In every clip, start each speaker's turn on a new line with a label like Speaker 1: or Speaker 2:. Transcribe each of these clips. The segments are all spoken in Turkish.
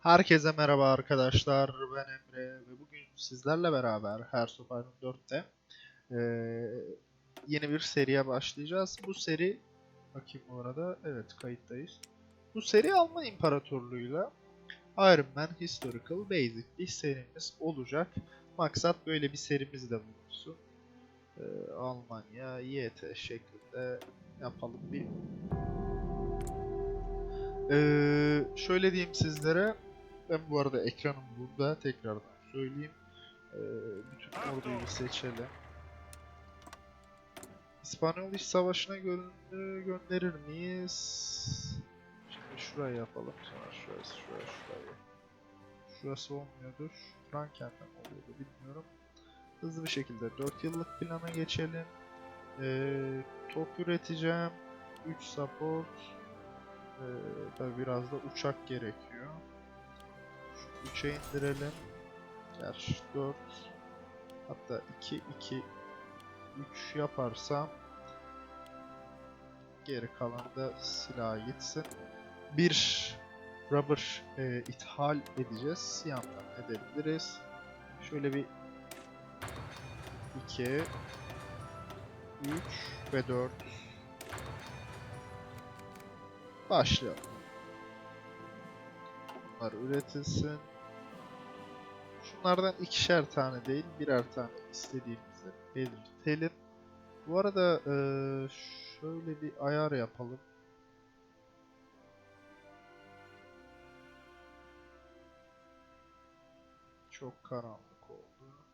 Speaker 1: Herkese merhaba arkadaşlar. Ben Emre ve bugün sizlerle beraber Hearts of Iron 4'te eee, yeni bir seriye başlayacağız. Bu seri bakayım bu arada. Evet kayıttayız. Bu seri Alman İmparatorluğu'yla Iron Man Historical Basic bir serimiz olacak. Maksat böyle bir serimiz de bulunsun. Eee, Almanya YT şeklinde yapalım bir ee, şöyle diyeyim sizlere. Ben bu arada ekranım burada. Tekrardan söyleyeyim. Ee, bütün orduyu bir seçelim. İspanyol İç Savaşı'na gö- gönderir miyiz? Şimdi şurayı yapalım. Sonra şurası, şurası, şurayı. Şurası olmuyordur. Franken'den oluyordu bilmiyorum. Hızlı bir şekilde 4 yıllık plana geçelim. Ee, top üreteceğim. 3 support. Ee, biraz da uçak gerekiyor. Şu 3'e indirelim. Gerçi 4 hatta 2 2 3 yaparsam geri kalan da silaha gitsin. Bir rubber e, ithal edeceğiz. Yandan edebiliriz. Şöyle bir 2 3 ve 4 Başlayalım. Bunlar üretilsin. Şunlardan ikişer tane değil, birer tane istediğimizi belirtelim. Bu arada eee, şöyle bir ayar yapalım. Çok karanlık oldu.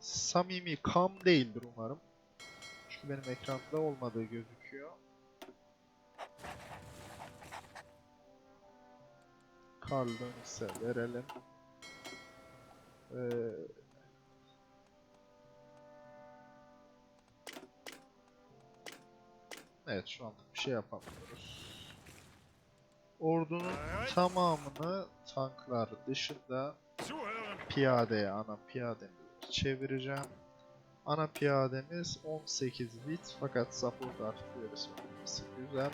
Speaker 1: Samimi kam değildir umarım. Çünkü benim ekranda olmadığı gözüküyor. Carl Dönüş'e verelim. Ee, evet şu anda bir şey yapamıyoruz. Ordunun tamamını tanklar dışında piyadeye, ana piyademi çevireceğim. Ana piyademiz 18 bit fakat support arttırıyoruz olması güzel.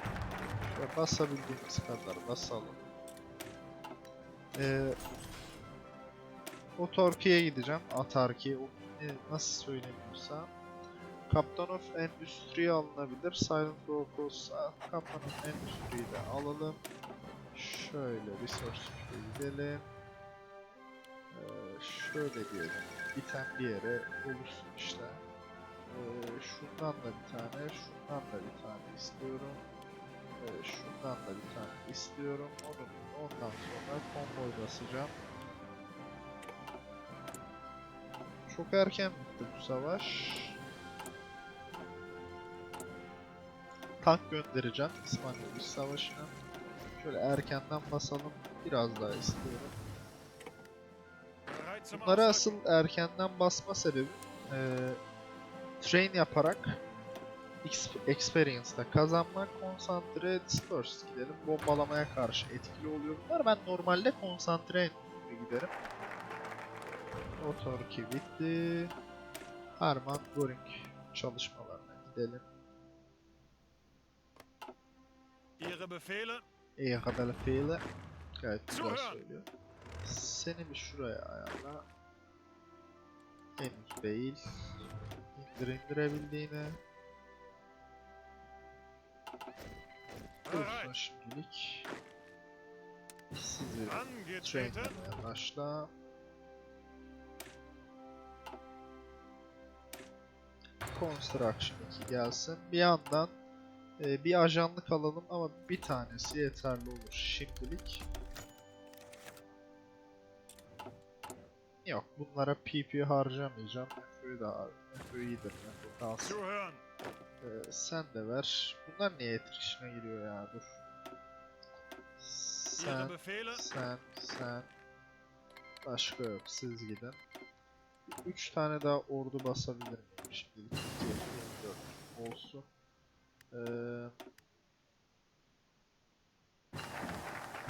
Speaker 1: Şöyle basabildiğimiz kadar basalım. Ee, o torpiye gideceğim. Atarki, o ne, nasıl söyleniyorsa. Captain of Endüstri alınabilir. Silent Rocos'a Captain of Endüstri'yi de alalım. Şöyle Resource gidelim. Ee, şöyle diyelim. Biten bir yere oluşsun işte. Ee, şundan da bir tane, şundan da bir tane istiyorum. Ee, şundan da bir tane istiyorum. Onu, ondan sonra konvoy basacağım. Çok erken bitti bu savaş. Tank göndereceğim İspanyol İç Savaşı'na. Şöyle erkenden basalım. Biraz daha istiyorum.
Speaker 2: Ausrücken.
Speaker 1: asıl erkenden basma sebebi eee, train yaparak experience'da kazanmak, konsantre, disperse gidelim. Bombalamaya karşı etkili oluyor bunlar. Ben normalde konsantre giderim. Otorki bitti. Herman Göring çalışmalarına gidelim.
Speaker 2: Ihre Befehle?
Speaker 1: Kadar fiili. Gayet güzel söylüyor. Seni bir şuraya ayarla. Henüz değil. İndir indirebildiğine. Şimdilik. Sizi trainlemeye başla. Construction 2 gelsin. Bir yandan e, bir ajanlık alalım ama bir tanesi yeterli olur şimdilik. Yok bunlara PP harcamayacağım. Mefo'yu da har- Mefo iyidir. Kalsın. Ee, sen de ver. Bunlar niye etrişine giriyor ya dur. Sen, sen, sen. Başka yok siz gidin. 3 tane daha ordu basabilir miyim şimdi? 24 olsun. Ee,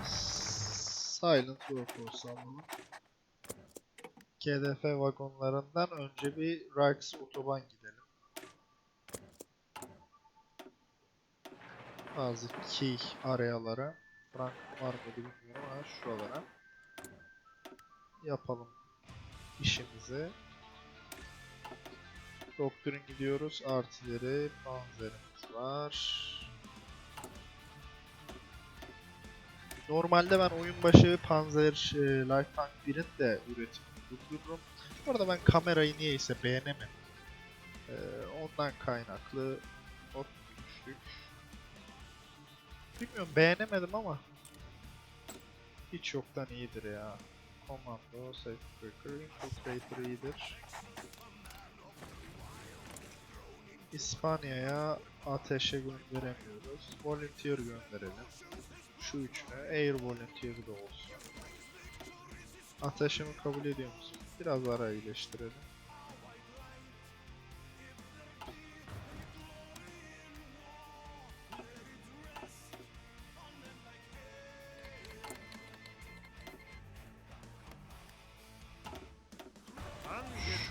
Speaker 1: Silent Workforce alalım. KDF vagonlarından önce bir Rijks otoban gidelim. Bazı key arayalara Frank var mıydı bilmiyorum ama şuralara yapalım işimizi. Doktrin gidiyoruz. Artileri, panzerimiz var. Normalde ben oyun başı Panzer e, Light Tank 1'in de üretimini durdururum. Bu arada ben kamerayı niyeyse beğenemedim. E, ondan kaynaklı not düştük. Bilmiyorum beğenemedim ama hiç yoktan iyidir ya. Commando, Safebreaker, Infiltrator iyidir. İspanya'ya ateşe gönderemiyoruz. Volunteer gönderelim. Şu üçünü Air Volunteer de olsun. Ateşimi kabul ediyor musun? Biraz ara iyileştirelim.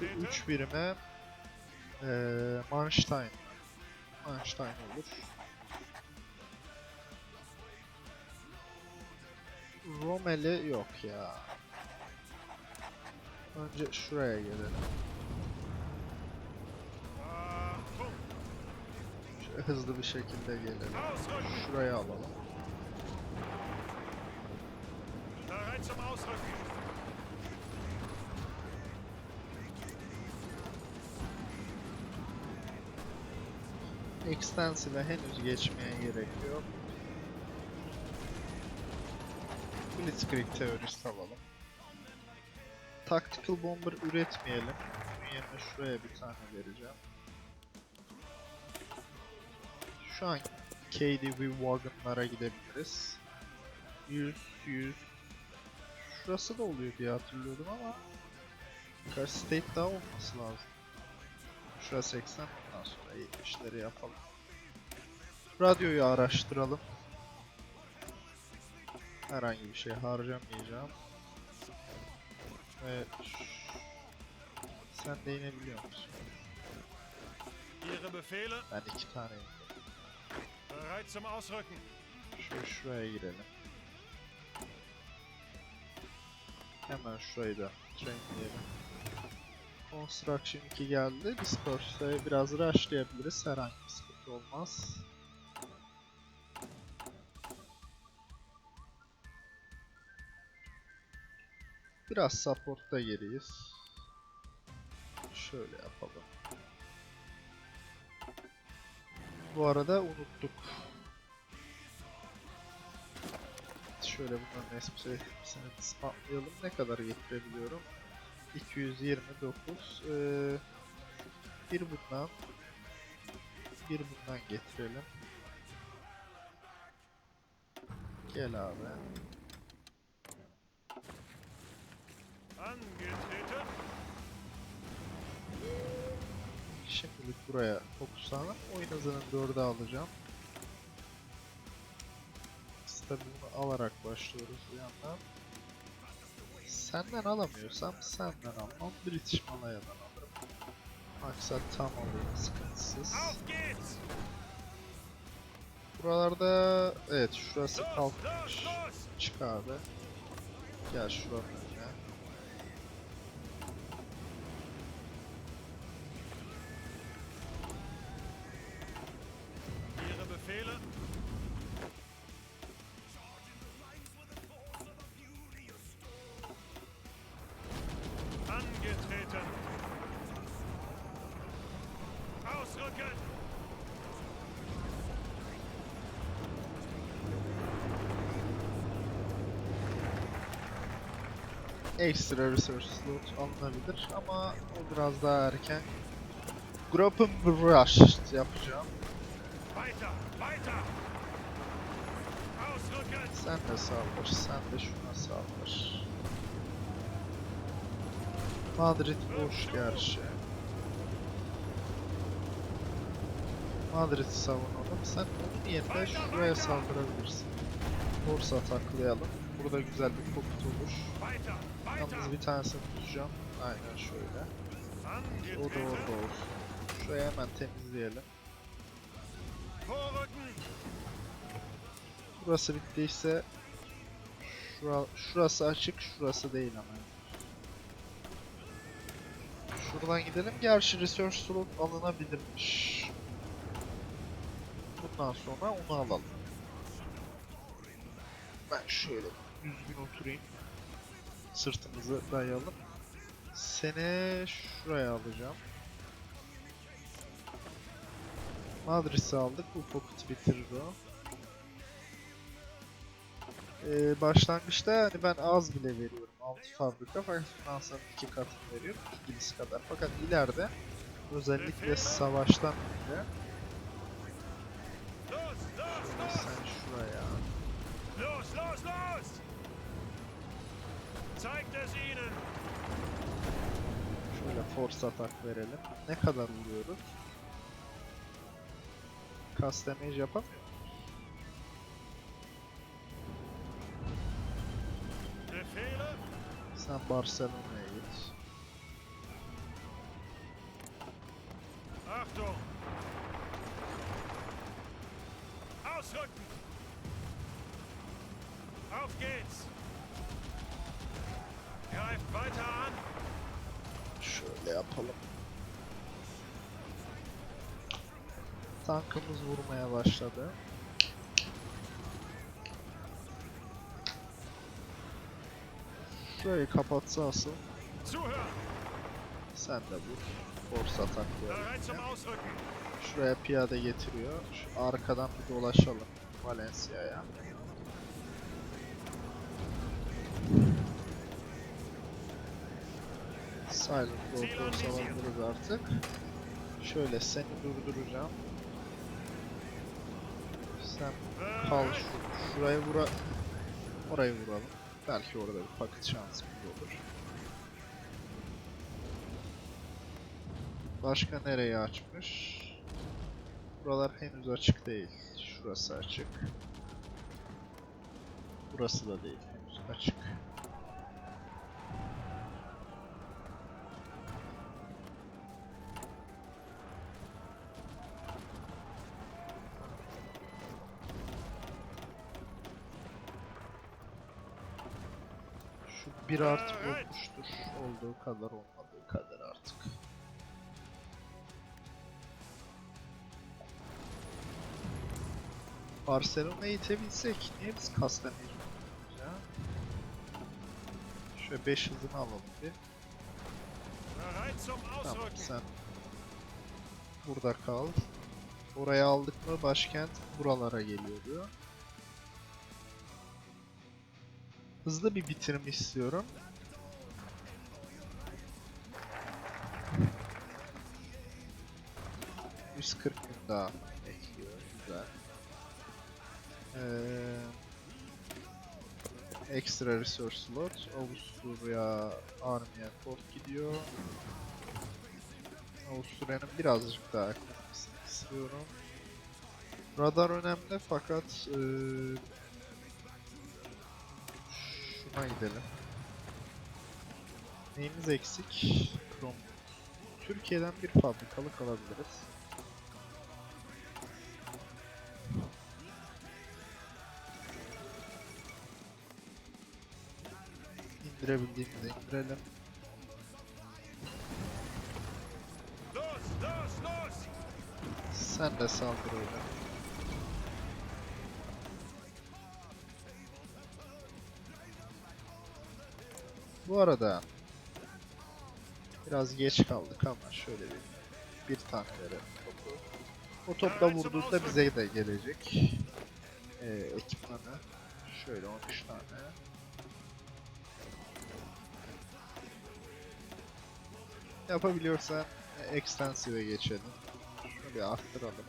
Speaker 1: Şu
Speaker 2: Angetreten.
Speaker 1: üç birime eee Manstein. Manstein olur. Romel'i yok ya. Önce şuraya gelelim. Hızlı bir şekilde gelelim. Şuraya alalım. Extensive'e henüz geçmeye gerek yok. Blitzkrieg teorist alalım. Tactical Bomber üretmeyelim. Bunun yerine şuraya bir tane vereceğim. Şu an KDV Wagon'lara gidebiliriz. 100, 100. Şurası da oluyor diye hatırlıyordum ama birkaç state daha olması lazım. Şurası 80 ondan sonra 70'leri yapalım. Radyoyu araştıralım. Herhangi bir şey harcamayacağım. Ve ş- sen de inebiliyor musun?
Speaker 2: Ihre Befehle
Speaker 1: Ben iki tane
Speaker 2: bereit zum Ausrücken.
Speaker 1: Şöyle şuraya girelim. Hemen şurayı da trainleyelim. Construction 2 geldi. Disperse'e biraz rushlayabiliriz. Herhangi bir sıkıntı olmaz. Biraz support'ta geriyiz. Şöyle yapalım. Bu arada unuttuk. Şöyle bunların hepsini ispatlayalım. Ne kadar getirebiliyorum? 229. Ee, bir bundan. Bir bundan getirelim. Gel abi. Şimdilik buraya fokuslanalım. Oyun hızını 4'e alacağım. Stabilini alarak başlıyoruz bir yandan. Senden alamıyorsam senden almam. British Malaya'dan alırım. Maksat tam alayım sıkıntısız. Buralarda evet şurası kalkmış. Çık abi. Gel şuranın Ekstra resource slot alınabilir ama o biraz daha erken. Gruppen Rush yapacağım. Sen de saldır, sen de şuna saldır. Madrid boş gerçi. Madrid'i savunalım. Sen onun yerine şuraya saldırabilirsin. Borsa taklayalım. Burada güzel bir kokut olur. Yalnız bir tanesini tutacağım. Aynen şöyle. O da orada olsun. Şurayı hemen temizleyelim. Burası bittiyse şura, şurası açık, şurası değil ama. Şuradan gidelim. Gerçi research slot alınabilirmiş. Bundan sonra onu alalım. Ben şöyle düzgün oturayım. Sırtımızı dayayalım. Seni şuraya alacağım. Madris'i aldık. Bu pocket bitirir o. Ee, başlangıçta hani ben az bile veriyorum. 6 fabrika fakat sonra 2 katını veriyorum. İngiliz kadar. Fakat ileride özellikle savaştan
Speaker 2: los,
Speaker 1: sen şuraya
Speaker 2: Los, los, los! Zeigt es ihnen!
Speaker 1: şöyle force atak verelim. Ne kadar vuruyoruz? Cast damage yapamıyor.
Speaker 2: Befehle?
Speaker 1: Sen Barcelona'ya git.
Speaker 2: Achtung! Ausrücken! Auf geht's!
Speaker 1: Şöyle yapalım. Tankımız vurmaya başladı. Şurayı kapatsa asıl sen de vur. Force atak! Şuraya piyade getiriyor. Şu arkadan bir dolaşalım Valencia'ya. Silent alabiliriz artık. Şöyle seni durduracağım. Sen kal
Speaker 2: Bereit!
Speaker 1: şu- şuraya vura orayı vuralım. Belki orada bir paket şansımız olur. Başka nereye açmış? Buralar henüz açık değil. Şurası açık. Burası da değil henüz açık. Şu bir artı
Speaker 2: Evet.
Speaker 1: olmuştur. Olduğu kadar olmadığı kadar artık. Barcelona'yı itebilsek niye biz Castellano'yu ya? Şöyle 5 hızını alalım bir. Tamam sen burada kal. Oraya aldık mı başkent buralara geliyordu. Hızlı bir bitirim istiyorum. ...140 gün daha bekliyor. Güzel. Ee, ekstra resource slot. Avusturya Army'e port gidiyor. Avusturya'nın birazcık daha eklemesini istiyorum. Radar önemli fakat eee şuna gidelim. Neyimiz eksik? Krom. Türkiye'den bir fabrikalık alabiliriz. İndirebildiğimizi indirelim. Sen de saldır Bu arada biraz geç kaldık ama şöyle bir bir tane verelim topu. O topla vurduğunda bize de gelecek. Ee, ekipmanı. Şöyle 13 tane. Yapabiliyorsan e, extensive'e geçelim. Bir arttıralım.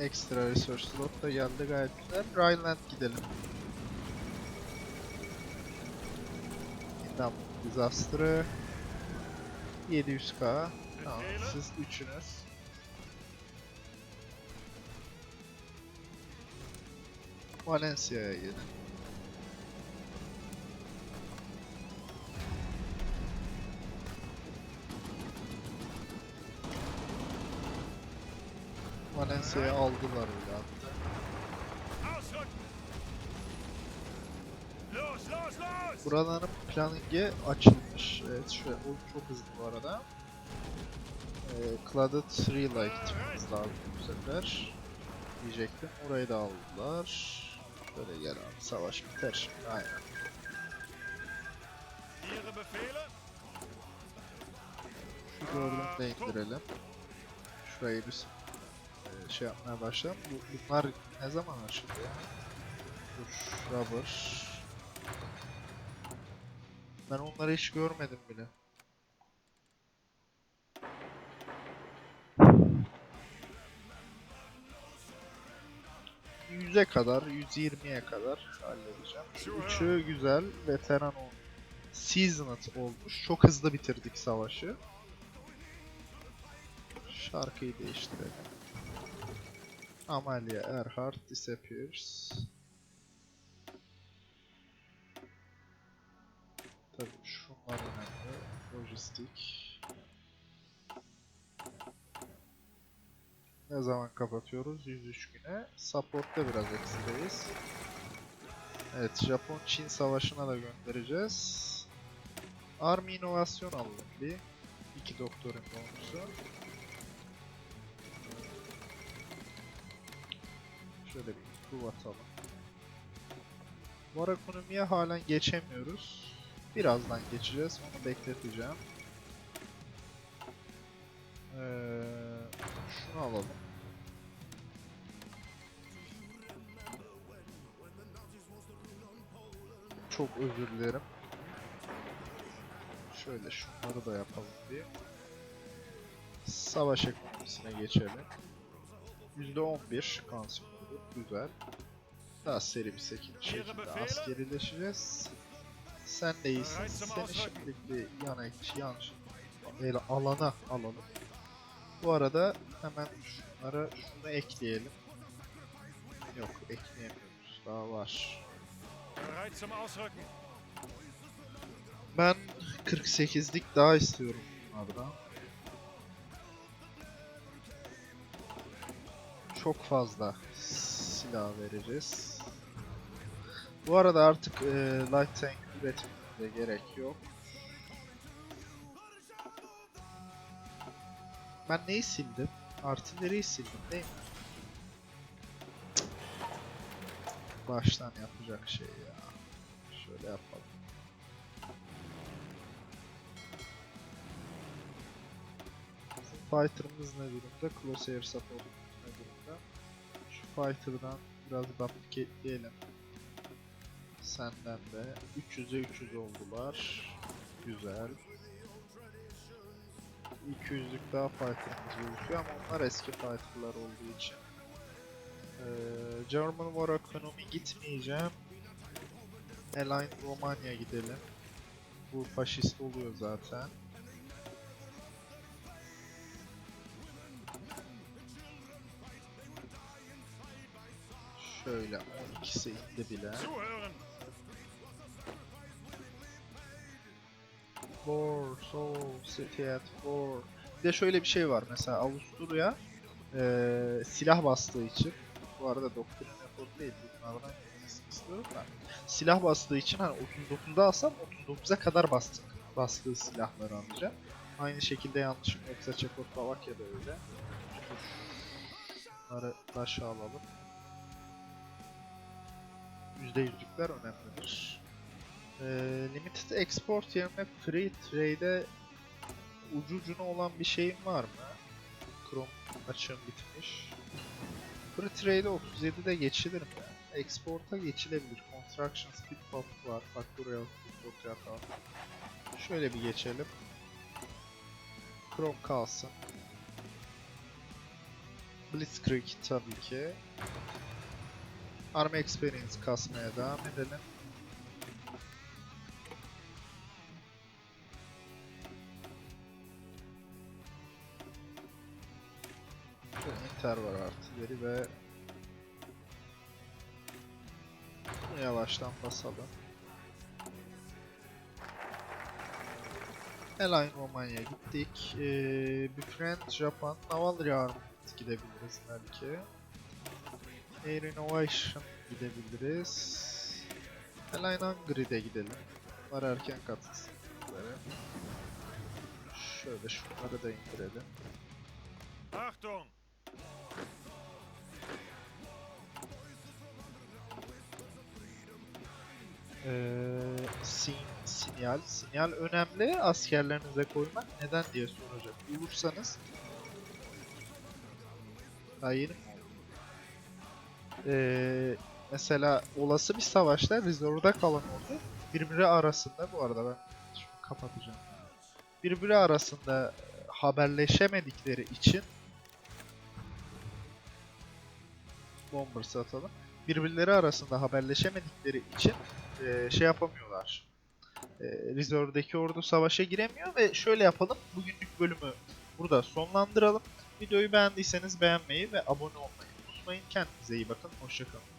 Speaker 1: Ekstra resource slot da geldi gayet güzel. Rhineland gidelim. İndam disaster'ı 700k. Tamam, siz üçünüz. Valencia'ya gidin.
Speaker 2: Los!
Speaker 1: Buraların planning'i açılmış. Evet şöyle o çok hızlı bu arada. Ee, Clauded 3 ile gitmemiz lazım bu sefer. Diyecektim. Orayı da aldılar. Böyle gel abi savaş biter şimdi aynen. Şu gördüğünü de indirelim. Şurayı biz e, şey yapmaya başlayalım. Bu, bunlar ne zaman açıldı ya? Dur, rubber. Ben onları hiç görmedim bile. Yüze kadar, 120'ye kadar halledeceğim. Üçü güzel, veteran olmuş. Seasoned olmuş. Çok hızlı bitirdik savaşı. Şarkıyı değiştirelim. Amalia Earhart disappears. Tabii şunlar önemli. Lojistik. Ne zaman kapatıyoruz? 103 güne. Support'ta biraz eksideyiz. Evet, Japon-Çin savaşına da göndereceğiz. Army inovasyon alalım bir. İki doktorun bonusu. Şöyle bir proof atalım. Var ekonomiye halen geçemiyoruz. Birazdan geçeceğiz. Onu bekleteceğim. Ee, şunu alalım. Çok özür dilerim. Şöyle şunları da yapalım diye. Savaş ekonomisine geçelim. %11 kansiyonudur. Güzel. Daha seri bir şekilde, askerileşeceğiz. Sen de iyisin. Seni şimdilik bir yana yanlış değil, alana alalım. Bu arada hemen şunlara şunu ekleyelim. Yok ekleyemiyoruz. Daha var. Ben 48'lik daha istiyorum bunlardan. Çok fazla silah vereceğiz. Bu arada artık e, light tank üretmemize gerek yok. Ben neyi sildim? Artilleriyi sildim değil mi? Baştan yapacak şey ya. Şöyle yapalım. Bizim fighter'ımız ne durumda? Ne durumda? Şu fighter'dan biraz duplicateleyelim. Senden de 300'e 300 oldular. Güzel. 200'lük daha fighter'ımız gözüküyor ama onlar eski fighter'lar olduğu için. Ee, German War Economy gitmeyeceğim. Align Romanya gidelim. Bu faşist oluyor zaten. Şöyle 12'si indi bile.
Speaker 2: Zuhören!
Speaker 1: War, Soul, City at War. Bir de şöyle bir şey var mesela Avusturya eee, silah bastığı için bu arada doktrin effort değil bunlardan istiyorum da silah bastığı için hani 39'da alsam 39'a kadar bastık bastığı silahları alacağım. Aynı şekilde yanlışım yoksa Çekoslovakya'da öyle. Bunları aşağı alalım. %100'lükler önemlidir. Ee, limited export yerine free trade'e ucu ucuna olan bir şeyim var mı? Chrome açığım bitmiş. Free trade'e 37'de geçilir mi? Export'a geçilebilir. Construction speed pop var. Bak buraya export yapalım. Şöyle bir geçelim. Chrome kalsın. Blitzkrieg tabii ki. Army Experience kasmaya devam edelim. Şöyle Inter var artilleri ve bunu yavaştan basalım. Align Romanya gittik. Ee, Befriend Japan, Naval Rearmament gidebiliriz belki. Air Innovation gidebiliriz. Align Hungary'de gidelim. Bunlar erken katılsın. bunları. Şöyle şunları da indirelim.
Speaker 2: Achtung!
Speaker 1: Ee, sin, sinyal. Sinyal önemli. Askerlerinize koymak. Neden diye soracak olursanız. Daha yeni? Ee, mesela olası bir savaşta Reserve'da kalan ordu birbiri arasında bu arada ben şunu kapatacağım. Birbiri arasında haberleşemedikleri için Bombers atalım. Birbirleri arasında haberleşemedikleri için eee, şey yapamıyorlar. Eee Reserve'deki ordu savaşa giremiyor ve şöyle yapalım. Bugünlük bölümü burada sonlandıralım. Videoyu beğendiyseniz beğenmeyi ve abone olmayı unutmayın. Kendinize iyi bakın. Hoşçakalın.